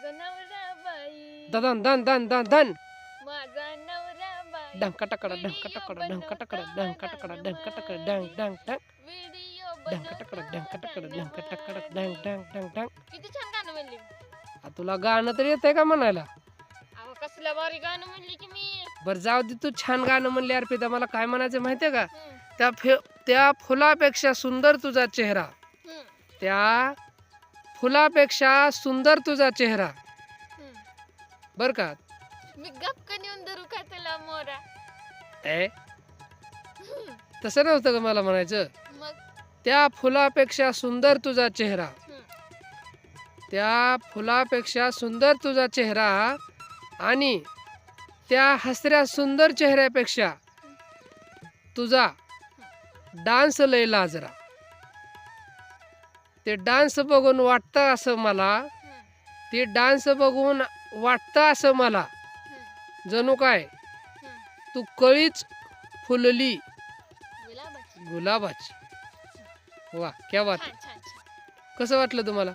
माझा नवरा बाई. दन दन दन दन दन. माझा नवरा बाई. डंका टकडा डंका टकडा डंका टकडा डंका टकडा डंका टकडा डंग डंग डंग व्हिडिओ डंका टकडा डंका टकडा डंका टकडा डंग डंग डंग डंग किती छान गाणं म्हणली. आ, तुला गाणं तर येतंय का म्हणायला? अहो कसलं भारी गाणं म्हणली की मी. बरं जाऊ दे तू छान गाणं म्हणली अर्पिता मला काय म्हणायचं माहितीये का? हम्म, त्या फे त्या फुलापेक्षा सुंदर तुझा चेहरा. हम्म, त्या फुलापेक्षा सुंदर तुझा चेहरा. बर का? मी गपकन येऊन धरू का तुला मोरा? ए? तसं नव्हतं का मला म्हणायचं? मग? त्या फुलापेक्षा सुंदर तुझा चेहरा. त्या फुलापेक्षा सुंदर तुझा चेहरा आणि त्या हसऱ्या सुंदर चेहऱ्यापेक्षा तुझा डान्स लय लाजरा. ते डान्स बघून वाटतं असं मला. ते डान्स बघून वाटतं असं मला. जणू काय. तू कळीच फुलली. गुलाबाची. वा क्या बात छान कसं वाटलं तुम्हाला?